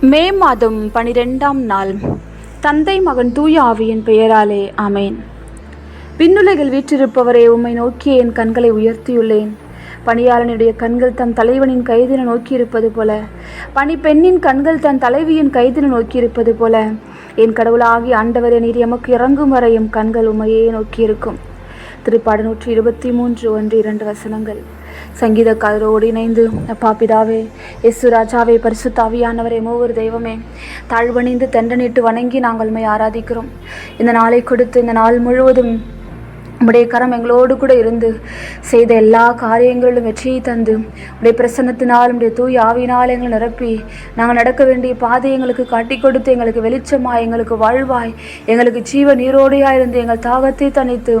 மே மாதம் பனிரெண்டாம் நாள். தந்தை மகன் தூய ஆவியின் பெயராலே ஆமேன். விண்ணுலகில் வீற்றிருப்பவரே உம்மை நோக்கி என் கண்களை உயர்த்தியுள்ளேன். பணியாளனுடைய கண்கள் தம் தலைவனின் கைதின நோக்கியிருப்பது போல பணிப்பெண்ணின் கண்கள் தன் தலைவியின் கைதின நோக்கியிருப்பது போல என் கடவுளாகி ஆண்டவரே நீர் எமக்கு இறங்கும் வரை எம் கண்கள் உம்மையே நோக்கியிருக்கும். திருப்பாடு நூற்றி இருபத்தி மூன்று ஒன்று இரண்டு வசனங்கள். சங்கீதக்காரரோடு இணைந்து அப்பா பிதாவே எசு ராஜாவே பரிசுத்தாவியானவரே மூவர் தெய்வமே தாழ்வணிந்து தண்டனிட்டு வணங்கி நாங்கள் உண்மை ஆராதிக்கிறோம். இந்த நாளை கொடுத்து இந்த நாள் முழுவதும் உடைய கரம் எங்களோடு கூட இருந்து செய்த எல்லா காரியங்களிலும் வெற்றியை தந்து உடைய பிரசன்னத்தினால் உடைய தூய் ஆவினால் எங்களை நிரப்பி நாங்கள் நடக்க வேண்டிய பாதை எங்களுக்கு காட்டி கொடுத்து எங்களுக்கு வெளிச்சமாய் எங்களுக்கு வாழ்வாய் எங்களுக்கு ஜீவ நீரோடையாய் இருந்து எங்கள் தாகத்தை தணித்து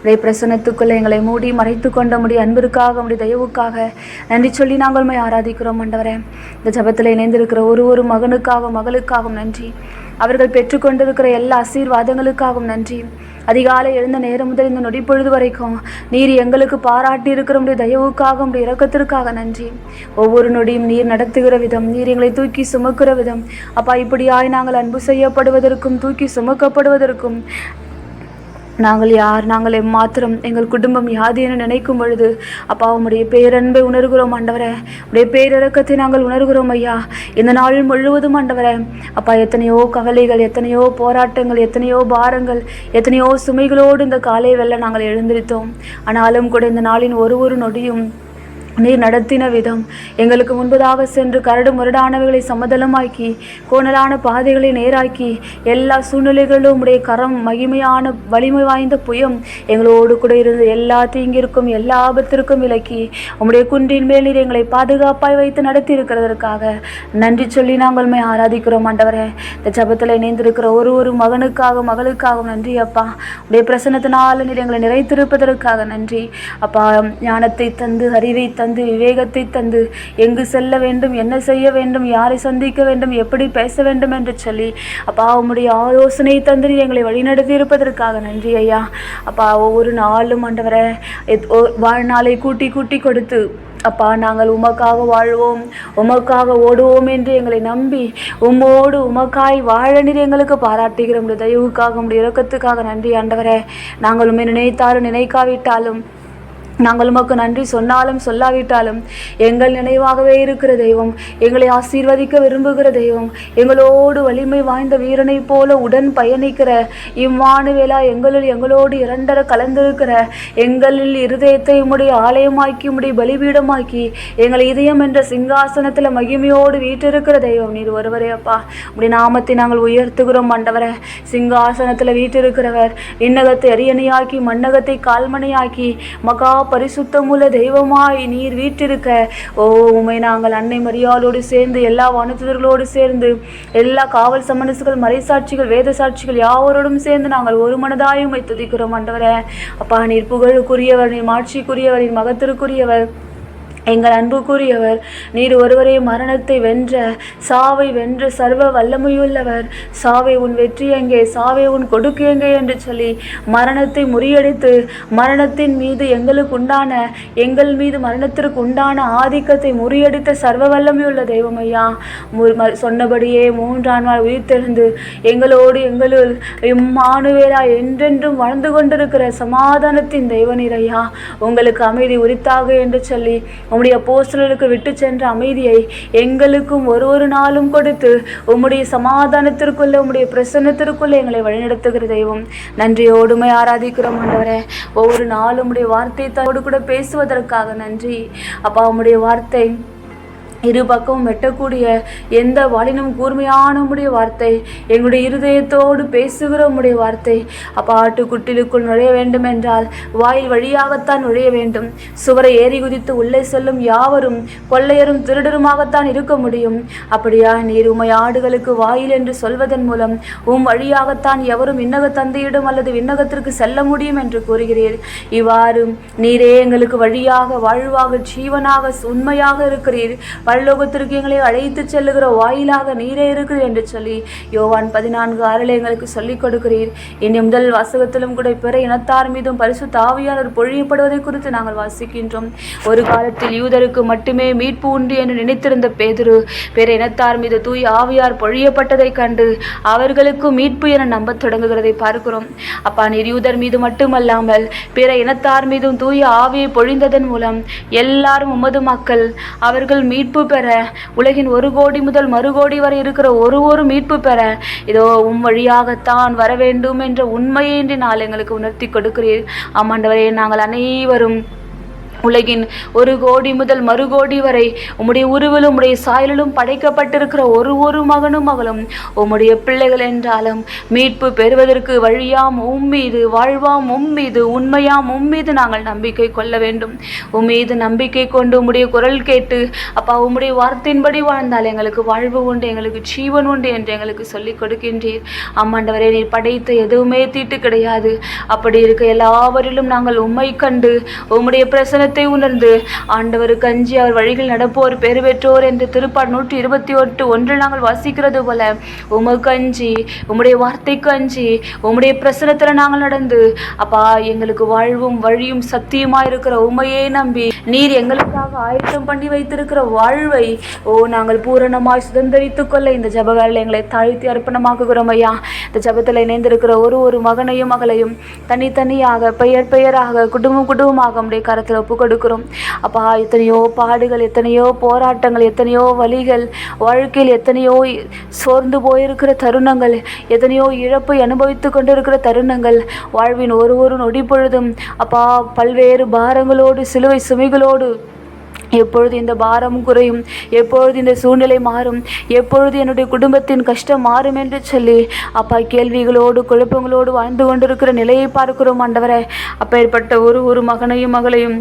உடைய பிரசன்னத்துக்குள்ளே எங்களை மூடி மறைத்து கொண்ட முடிய அன்பிற்காக உடைய தயவுக்காக நன்றி சொல்லி நாங்கள் உண்மை ஆராதிக்கிறோம் ஆண்டவரே. இந்த ஜபத்தில் இணைந்திருக்கிற ஒரு ஒரு மகனுக்காகவும் மகளுக்காகவும் நன்றி. அவர்கள் பெற்றுக்கொண்டிருக்கிற எல்லா ஆசீர்வாதங்களுக்காகவும் நன்றி. அதிகாலை எழுந்த நேரம் முதல் இந்த நொடி பொழுது வரைக்கும் நீர் எங்களுக்கு பாராட்டி இருக்கிற உடைய தயவுக்காக உடைய இறக்கத்திற்காக நன்றி. ஒவ்வொரு நொடியும் நீர் நடத்துகிற விதம் நீர் எங்களை தூக்கி சுமக்கிற விதம். அப்பா இப்படியாய் நாங்கள் அன்பு செய்யப்படுவதற்கும் தூக்கி சுமக்கப்படுவதற்கும் நாங்கள் யார்? நாங்கள் எம்மாத்திரம் எங்கள் குடும்பம் யாது என நினைக்கும் பொழுது அப்பா உம்முடைய பேரன்பை உணர்கிறோம் ஆண்டவரே. உடைய பேரிறக்கத்தை நாங்கள் உணர்கிறோம் ஐயா. இந்த நாள் முழுவதும் ஆண்டவரே அப்பா எத்தனையோ கவலைகள் எத்தனையோ போராட்டங்கள் எத்தனையோ பாரங்கள் எத்தனையோ சுமைகளோடு இந்த காலை வெள்ள நாங்கள் எழுந்திருத்தோம். ஆனாலும் கூட இந்த நாளின் ஒரு ஒரு நொடியும் நீர் நடத்தின விதம். எங்களுக்கு முன்பதாக சென்று கரடு முரடானவைகளை சமதளமாக்கி கோணலான பாதைகளை நேராக்கி எல்லா சூழ்நிலைகளிலும் உடைய கரம் மகிமையான வலிமை வாய்ந்த புயம் எங்களோடு கூட இருந்து எல்லா தீங்கிற்கும் எல்லா ஆபத்திற்கும் விலக்கி உம்முடைய குன்றின் மேல் நீர் எங்களை பாதுகாப்பாய் வைத்து நடத்தி இருக்கிறதற்காக நன்றி சொல்லி நாங்கள் உம்மை ஆராதிக்கிறோம் ஆண்டவரே. இந்த ஜபத்தில் இணைந்திருக்கிற ஒரு ஒரு மகனுக்காக மகளுக்காகவும் நன்றி அப்பா. உடைய பிரசனத்தினால் நீர் எங்களை நிறைத்திருப்பதற்காக நன்றி. அப்பா ஞானத்தை தந்து அறிவை தந்து தந்து விவேகத்தை தந்து. எங்கு செல்ல வேண்டும் என்ன செய்ய வேண்டும் யாரை சந்திக்க வேண்டும் எப்படி பேச வேண்டும் என்று சொல்லி. அப்பா உம்முடைய ஆலோசனை தந்து எங்களை வழிநடத்தி இருப்பதற்காக நன்றி ஐயா. அப்பா ஒவ்வொரு நாளும் ஆண்டவரை எத்- வாழ்நாளை கூட்டி கூட்டி கொடுத்து அப்பா நாங்கள் உமக்காக வாழ்வோம் உமக்காக ஓடுவோம் என்று எங்களை நம்பி உம்மோடு உமக்காய் வாழ எங்களுக்கு பாராட்டுகிற உடைய தயவுக்காக உடைய இறக்கத்துக்காக நன்றி ஆண்டவரே. நாங்கள் உண்மை நினைத்தாலும் நினைக்காவிட்டாலும் நாங்கள் உமக்கு நன்றி சொன்னாலும் சொல்லாவிட்டாலும் எங்கள் நினைவாகவே இருக்கிற தெய்வம் எங்களை ஆசீர்வதிக்க விரும்புகிற தெய்வம் எங்களோடு வலிமை வாய்ந்த வீரனைப் போல உடன் பயணிக்கிற இம்மானுவேலா எங்களில் எங்களோடு இரண்டர கலந்திருக்கிற எங்களில் இருதயத்தை உம்முடைய ஆலயமாக்கி உம்முடைய பலிபீடமாக்கி எங்களை இதயம் என்ற சிங்காசனத்தில் மகிமையோடு வீட்டிருக்கிற தெய்வம் நீர் ஒருவரே அப்பா. உடைய நாமத்தை நாங்கள் உயர்த்துகிறோம் மண்டவரை சிங்காசனத்தில் வீட்டிருக்கிறவர் விண்ணகத்தை அரியணையாக்கி மண்ணகத்தை கால்மனையாக்கி மகா பரிசுத்தமுள்ள தெய்வமாய் நீர் வீற்றிருக்க. ஓ உமை நாங்கள் அன்னை மரியாளோடு சேர்ந்து எல்லா வனத்துதர்களோடு சேர்ந்து எல்லா காவல் சமரசுகள் மறைசாட்சிகள் வேத சாட்சிகள் யாவரோடும் சேர்ந்து நாங்கள் ஒரு மனதாயும் துதிக்கிறோம் ஆண்டவரே. அப்பா நீர் புகழுக்குரியவர் நீர் மாட்சிக்குரியவர் நீர் மகத்திற்குரியவர் எங்கள் அன்புக்குரியவர் நீர் ஒருவரே மரணத்தை வென்ற சாவை வென்ற சர்வ வல்லமையுள்ளவர். சாவை உன் வெற்றி எங்கே சாவை உன் கொடுக்கு எங்கே என்று சொல்லி மரணத்தை முறியடித்து மரணத்தின் மீது எங்களுக்கு உண்டான எங்கள் மீது மரணத்திற்கு உண்டான ஆதிக்கத்தை முறியடித்த சர்வ வல்லமையுள்ள தெய்வம் ஐயா ம- சொன்னபடியே மூன்றாம் நாள் உயிர்த்தெழுந்து எங்களோடு எங்களுள் இம்மானுவேலா என்றென்றும் வாழ்ந்து கொண்டிருக்கிற சமாதானத்தின் தெய்வநீர் உங்களுக்கு அமைதி உரித்தாக என்று சொல்லி உம்முடைய போஸ்டலுக்கு விட்டு சென்ற அமைதியை எங்களுக்கும் ஒரு ஒரு நாளும் கொடுத்து உம்முடைய சமாதானத்திற்குள்ள உம்முடைய பிரசன்னத்திற்குள்ளே எங்களை வழிநடத்துகிற தெய்வம். நன்றியோடுமை ஆராதிக்கிறோம் ஆண்டவரே. ஒவ்வொரு நாளும் உடைய வார்த்தை தோடு கூட பேசுவதற்காக நன்றி. அப்பா உம்முடைய வார்த்தை இரு பக்கமும் வெட்டக்கூடிய எந்த வாலினும் கூர்மையான உம்முடைய வார்த்தை எங்களுடைய இருதயத்தோடு பேசுகிற உம்முடைய வார்த்தை. அப்பா ஆட்டுக்குட்டிலுக்குள் நுழைய வேண்டும் என்றால் வாயில் வழியாகத்தான் நுழைய வேண்டும். சுவரை ஏறி குதித்து உள்ளே செல்லும் யாவரும் கொள்ளையரும் திருடருமாகத்தான் இருக்க முடியும். அப்படியா நீர் உமை ஆடுகளுக்கு வாயில் என்று சொல்வதன் மூலம் உம் வழியாகத்தான் எவரும் விண்ணக தந்தையிடம் அல்லது விண்ணகத்திற்கு செல்ல முடியும் என்று கூறுகிறீர். இவ்வாறு நீரே எங்களுக்கு வழியாக வாழ்வாக ஜீவனாக உண்மையாக இருக்கிறீர். பரலோகத்திற்கு எங்களை அழைத்து செல்லுகிற வாயிலாக நீரே இருக்கிறீர் என்று சொல்லி யோவான் பதினான்கு ஆறில் எங்களுக்கு சொல்லிக் கொடுக்கிறீர். இனி முதல் வாசகத்திலும் கூட பிற இனத்தார் மீதும் பரிசு தாவியாளர் பொழியப்படுவதை குறித்து நாங்கள் வாசிக்கின்றோம். ஒரு காலத்தில் யூதருக்கு மட்டுமே மீட்பு உண்டு என்று நினைத்திருந்த பேதுரு பிற இனத்தார் மீது தூய் ஆவியார் பொழியப்பட்டதை கண்டு அவர்களுக்கு மீட்பு என நம்பத் தொடங்குகிறதை பார்க்கிறோம். அப்பா நீர் யூதர் மீது மட்டுமல்லாமல் பிற இனத்தார் மீதும் தூய ஆவியை பொழிந்ததன் மூலம் எல்லாரும் உமது மக்கள் அவர்கள் மீட்பு பெற. உலகின் ஒரு கோடி முதல் மறு கோடி வரை இருக்கிற ஒரு ஒரு மீட்பு பெற. இதோ உம் வழியாகத்தான் வர வேண்டும் என்ற உண்மையை இன்று நாள் எங்களுக்கு உணர்த்தி கொடுக்கிறீர். ஆமாண்டவரே நாங்கள் அனைவரும் உலகின் ஒரு கோடி முதல் மறு கோடி வரை உம்முடைய உருவிலும் உம்முடைய சாயலிலும் படைக்கப்பட்டிருக்கிற ஒரு ஒரு மகனும் மகளும் உம்முடைய பிள்ளைகள் என்றாலும் மீட்பு பெறுவதற்கு வழியாம் உம்மீது வாழ்வாம் உம்மீது உண்மையாம் உம்மீது நாங்கள் நம்பிக்கை கொள்ள வேண்டும். உம்மீது நம்பிக்கை கொண்டு உம்முடைய குரல் கேட்டு அப்பா உம்முடைய வார்த்தையின்படி வாழ்ந்தால் எங்களுக்கு வாழ்வு உண்டு எங்களுக்கு ஜீவன் உண்டு என்று எங்களுக்கு சொல்லிக் கொடுக்கின்றீர். ஆமாண்டவரே நீர் படைத்த எதுவுமே தீட்டு கிடையாது. அப்படி இருக்க எல்லாவரிலும் நாங்கள் உம்மை கண்டு உம்முடைய பிரசனத்தை உணர்ந்து ஆண்டவருக்கு அஞ்சி அவர் வழிகள் நடப்போர் பெருவெற்றோர் என்று திருப்பாடு நூற்றி இருபத்தி ஒட்டு ஒன்றில் நாங்கள் வாசிக்கிறது போல உமக்கு அஞ்சி உம்முடைய வார்த்தைக்கு அஞ்சி உம்முடைய பிரசனத்தில் நாங்கள் நடந்து அப்பா எங்களுக்கு வாழ்வும் வழியும் சத்தியமா இருக்கிற உமையே நம்பி நீர் எங்களுக்காக ஆயத்தம் பண்ணி வைத்திருக்கிற வாழ்வை ஓ நாங்கள் பூரணமாய் சுதந்திரித்துக் கொள்ள இந்த ஜபவேளையில் எங்களை தாழ்த்தி அர்ப்பணமாக்குகிறோம் ஐயா. இந்த ஜபத்தில் இணைந்திருக்கிற ஒரு ஒரு மகனையும் மகளையும் தனித்தனியாக பெயர் பெயராக குடும்பம் குடும்பமாக நம்முடைய கரத்தில் ஒப்பு கொடுக்கிறோம். அப்பா எத்தனையோ பாடுகள் எத்தனையோ போராட்டங்கள் எத்தனையோ வழிகள் வாழ்க்கையில் எத்தனையோ சோர்ந்து போயிருக்கிற தருணங்கள் எத்தனையோ இழப்பை அனுபவித்து கொண்டிருக்கிற தருணங்கள் வாழ்வின் ஒரு ஒரு நொடி பொழுதும் அப்பா பல்வேறு பாரங்களோடு சிலுவை சுமைகளோடு எப்பொழுது இந்த பாரம் குறையும் எப்பொழுது இந்த சூழ்நிலை மாறும் எப்பொழுது என்னுடைய குடும்பத்தின் கஷ்டம் மாறும் என்று சொல்லி அப்பா கேள்விகளோடு குழப்பங்களோடு வாழ்ந்து கொண்டிருக்கிற நிலையை பார்க்கிறோம் ஆண்டவரே. அப்பேற்பட்ட ஒரு ஒரு மகனையும் மகளையும்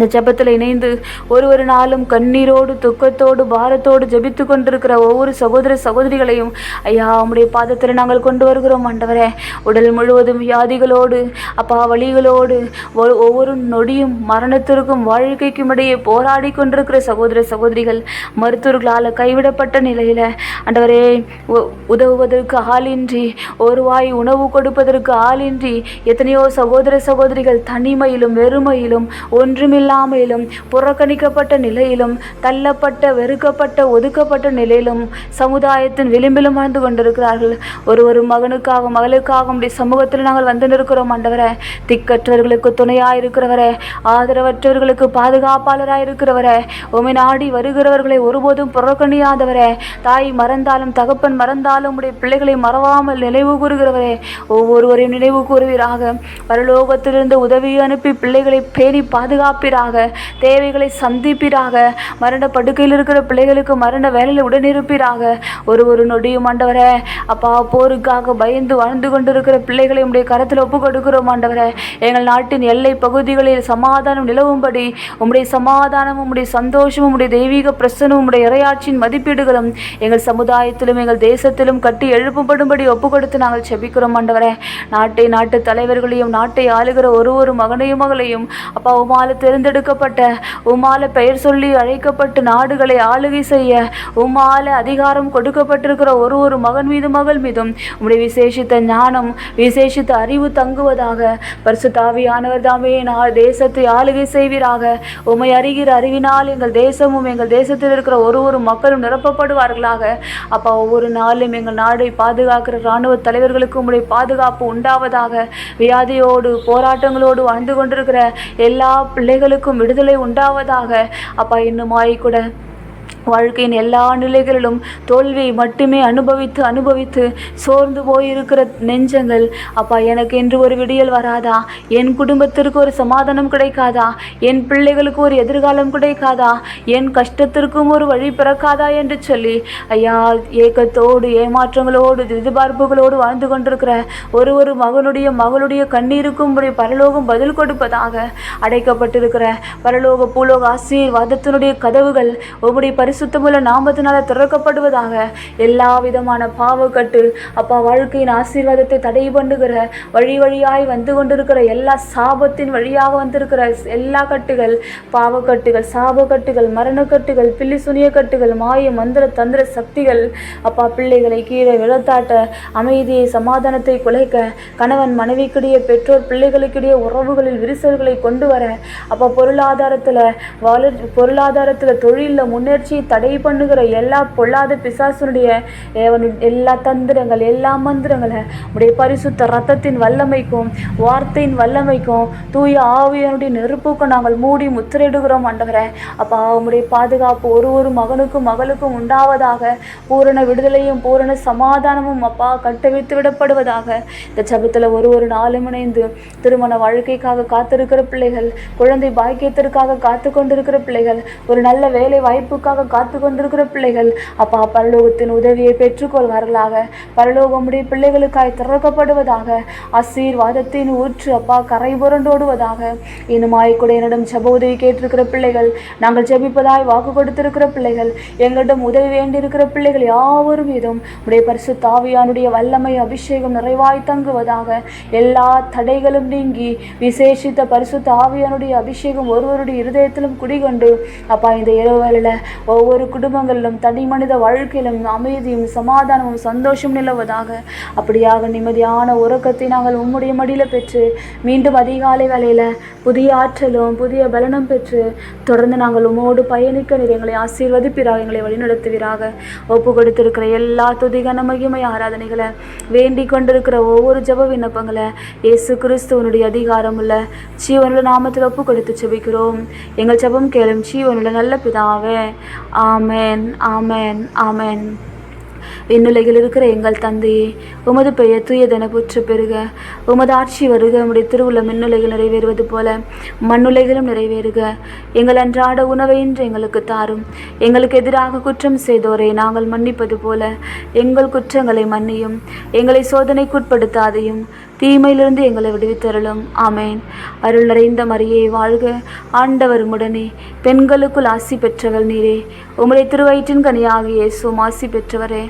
இந்த ஜெபத்தில் இணைந்து ஒரு ஒரு நாளும் கண்ணீரோடு துக்கத்தோடு பாரத்தோடு ஜெபித்து கொண்டிருக்கிற ஒவ்வொரு சகோதர சகோதரிகளையும் ஐயா உம்முடைய பாதத்தில் நாங்கள் கொண்டு வருகிறோம் ஆண்டவரே. உடல் முழுவதும் வியாதிகளோடு அப்பா வழிகளோடு ஒ- ஒவ்வொரு நொடியும் மரணத்திற்கும் வாழ்க்கைக்கும் இடையே போராடி கொண்டிருக்கிற சகோதர சகோதரிகள் மருத்துவர்களால் கைவிடப்பட்ட நிலையில் ஆண்டவரே உ- உதவுவதற்கு ஆளின்றி ஒரு வாய் உணவு கொடுப்பதற்கு ஆளின்றி எத்தனையோ சகோதர சகோதரிகள் தனிமையிலும் வெறுமையிலும் ஒன்றுமில்லை இல்லாமையிலும் புறக்கணிக்கப்பட்ட நிலையிலும் தள்ளப்பட்ட வெறுக்கப்பட்ட ஒதுக்கப்பட்ட நிலையிலும் சமுதாயத்தின் விளிம்பிலும் வாழ்ந்து கொண்டிருக்கிறார்கள். ஒரு ஒரு மகனுக்காக மகளுக்காக உடைய சமூகத்தில் நாங்கள் வந்து நிற்கிறோம் ஆண்டவரே. திக்கற்றவர்களுக்கு துணையாக இருக்கிறவரே ஆதரவற்றவர்களுக்கு பாதுகாப்பாளராக இருக்கிறவரே உமை நாடி வருகிறவர்களை ஒருபோதும் புறக்கணியாதவரே. தாய் மறந்தாலும் தகப்பன் மறந்தாலும் உடைய பிள்ளைகளை மறவாமல் நினைவு கூறுகிறவரே. ஒவ்வொருவரையும் நினைவு கூறுவீராக. பரலோகத்திலிருந்து உதவி அனுப்பி பிள்ளைகளை பேணி பாதுகாப்பீராக தேவைகளை சந்திப்பீராக. மரண படுக்கையில் இருக்கிற பிள்ளைகளுக்கு மரண வேலையில் உடனிருப்பீராக. ஒரு ஒரு நொடியும் ஆண்டவரே. அப்பா போருக்காக பயந்து வாழ்ந்து கொண்டிருக்கிற பிள்ளைகளை உடைய கரத்தில் ஒப்பு கொடுக்கிறோம் ஆண்டவரே. எங்கள் நாட்டின் எல்லை பகுதிகளில் சமாதானம் நிலவும்படி உம்முடைய சமாதானமும் உம்முடைய சந்தோஷமும் உடைய தெய்வீக பிரசனமும் உடைய இறையாட்சியின் மதிப்பீடுகளும் எங்கள் சமுதாயத்திலும் எங்கள் தேசத்திலும் கட்டி எழுப்பப்படும்படி ஒப்பு கொடுத்து நாங்கள் செபிக்கிறோம் ஆண்டவரே. நாட்டை நாட்டு தலைவர்களையும் நாட்டை ஆளுகிற ஒரு ஒரு மகனையும் மகளையும் அப்பா உமால தேர்ந்தெடுக்கப்பட்ட உமால பெயர் சொல்லி அழைக்கப்பட்டு நாடுகளை ஆளுகை செய்ய உமால அதிகாரம் கொடுக்கப்பட்டிருக்கிற ஒரு ஒரு மகன் மீது மகள் மீதும் உம்முடைய விசேஷித்த ஞானம் விசேஷித்த அறிவு தங்குவதாக. பரிசுத்தாவியானவர் தாமே நான் தேசத்தை ஆளுகை செய்வீராக. உமை அறிகிற அறிவினால் எங்கள் தேசமும் எங்கள் தேசத்தில் இருக்கிற ஒரு ஒரு மக்களும் நிரப்பப்படுவார்களாக. அப்பா ஒவ்வொரு நாளும் எங்கள் நாடை பாதுகாக்கிற இராணுவ தலைவர்களுக்கு உம்முடைய பாதுகாப்பு உண்டாவதாக. வியாதியோடு போராட்டங்களோடு வாழ்ந்து கொண்டிருக்கிற எல்லா பிள்ளைகளும் எங்களுக்கும் விடுதலை உண்டாவதாக அப்பா இன்னுமாய் கூட வாழ்க்கையின் எல்லா நிலைகளிலும் தோல்வியை மட்டுமே அனுபவித்து அனுபவித்து சோர்ந்து போயிருக்கிற நெஞ்சங்கள் அப்பா எனக்கு என்று ஒரு விடியல் வராதா? என் குடும்பத்திற்கு ஒரு சமாதானம் கிடைக்காதா? என் பிள்ளைகளுக்கு ஒரு எதிர்காலம் கிடைக்காதா? என் கஷ்டத்திற்கும் ஒரு வழி பிறக்காதா என்று சொல்லி ஐயா ஏக்கத்தோடு ஏமாற்றங்களோடு எதிர்பார்ப்புகளோடு வாழ்ந்து கொண்டிருக்கிற ஒரு ஒரு மகனுடைய மகளுடைய கண்ணீருக்கும் உடைய பரலோகம் பதில் கொடுப்பதாக அடைக்கப்பட்டிருக்கிற பரலோக பூலோக ஆசீர்வாதத்தினுடைய கதவுகள் உம்முடைய பரிசுத்தமுள்ள நாமத்தினால திறக்கப்படுவதாக. எல்லா விதமான பாவக்கட்டு அப்பா வாழ்க்கையின் ஆசீர்வாதத்தை தடை பண்ணுகிற வழி வழியாய் வந்து கொண்டிருக்கிற எல்லா சாபத்தின் வழியாக வந்திருக்கிற எல்லா கட்டுகள் பாவக்கட்டுகள் சாபக்கட்டுகள் மரணக்கட்டுகள் பில்லி சுனிய கட்டுகள் மாய மந்திர தந்திர சக்திகள் அப்பா பிள்ளைகளை கீழே விழத்தாட்ட அமைதியை சமாதானத்தை குலைக்க கணவன் மனைவிக்கிடையே பெற்றோர் பிள்ளைகளுக்கிடையே உறவுகளில் விரிசல்களை கொண்டு வர அப்பா பொருளாதாரத்தில் வளர் பொருளாதாரத்தில் தொழிலில் முன்னேற்சி தடை பண்ணுகிற எல்லா பொல்லாத பிசாசனுடைய எல்லா தந்திரங்கள் எல்லா மந்திரங்களை உடைய பரிசுத்த ரத்தத்தின் வல்லமைக்கும் வார்த்தையின் வல்லமைக்கும் தூய ஆவியனுடைய நெருப்புக்கும் நாங்கள் மூடி முத்திரையிடுகிறோம் ஆண்டவரே. அப்பா அவனுடைய பாதுகாப்பு ஒரு ஒரு மகனுக்கும் மகளுக்கும் உண்டாவதாக பூரண விடுதலையும் பூரண சமாதானமும் அப்பா கட்டவித்து விடப்படுவதாக. இந்த ஜபத்தில் ஒரு ஒரு நாளும் இணைந்து திருமண வாழ்க்கைக்காக காத்திருக்கிற பிள்ளைகள் குழந்தை பாக்கியத்திற்காக காத்து கொண்டிருக்கிற பிள்ளைகள் ஒரு நல்ல வேலை வாய்ப்புக்காக காத்து கொண்டிருக்கிற பிள்ளைகள். அப்பா பரலோகத்தின் உதவியை பெற்றுக்கொள்வார்களாக. பரலோகமுடைய பிள்ளைகளுக்காய் திறக்கப்படுவதாக. ஆசீர்வாதத்தின் ஊற்று அப்பா கரை புரண்டோடுவதாக. இன்னுமாய் கூட என்னிடம் ஜப உதவி கேட்டிருக்கிற பிள்ளைகள் நாங்கள் ஜெபிப்பதாய் வாக்கு கொடுத்திருக்கிற பிள்ளைகள் எங்களிடம் உதவி வேண்டியிருக்கிற பிள்ளைகள் யாவரும் இதும் உடைய பரிசு தாவியானுடைய வல்லமை அபிஷேகம் நிறைவாய் தங்குவதாக. எல்லா தடைகளும் நீங்கி விசேஷித்த பரிசு தாவியானுடைய அபிஷேகம் ஒருவருடைய இருதயத்திலும் குடிகொண்டு அப்பா இந்த இரவு வேளையில ஒவ்வொரு குடும்பங்களிலும் தனி மனித வாழ்க்கையிலும் அமைதியும் சமாதானமும் சந்தோஷம் நிலவதாக அப்படியாக நிம்மதியான உறக்கத்தை நாங்கள் உம்முடைய மடியில் பெற்று மீண்டும் அதிகாலை வேலையில் புதிய ஆற்றலும் புதிய பலனும் பெற்று தொடர்ந்து நாங்கள் உமோடு பயணிக்க நீர் எங்களை ஆசீர்வதிப்பிறாக எங்களை வழிநடத்துவீராக. ஒப்பு கொடுத்திருக்கிற எல்லா துதிகன மகிமை ஆராதனைகளை வேண்டிக் கொண்டிருக்கிற ஒவ்வொரு ஜப விண்ணப்பங்களை இயேசு கிறிஸ்துவனுடைய அதிகாரமுள்ள ஜீவனுள்ள நாமத்தில் ஒப்பு கொடுத்து செபிக்கிறோம். எங்கள் ஜபம் கேளும் ஜீவனுள்ள நல்ல பிதாவே ஆமென் ஆமென் ஆமென் விண்ணுலகில் இருக்கிற எங்கள் தந்தையே உமது பெயர் தூயதென புற்று பெறுக உமது ஆட்சி வருக உம்முடைய திருவுள்ள மின்னுலகில் நிறைவேறுவது போல மண்ணுலகிலும் நிறைவேறுக. எங்கள் அன்றாட உணவை இன்று எங்களுக்கு தாரும். எங்களுக்கு எதிராக குற்றம் செய்தோரை நாங்கள் மன்னிப்பது போல எங்கள் குற்றங்களை மன்னியும். எங்களை சோதனைக்குட்படுத்தாதையும் தீமையிலிருந்து எங்களை விடுவித்தருளும். ஆமேன். அருள் நிறைந்த மரியே வாழ்க ஆண்டவர் உடனே பெண்களுக்குள் ஆசி பெற்றவள் நீரே. உம்முடைய திருவயிற்றின் கனியாகிய இயேசுவும் ஆசி பெற்றவரே.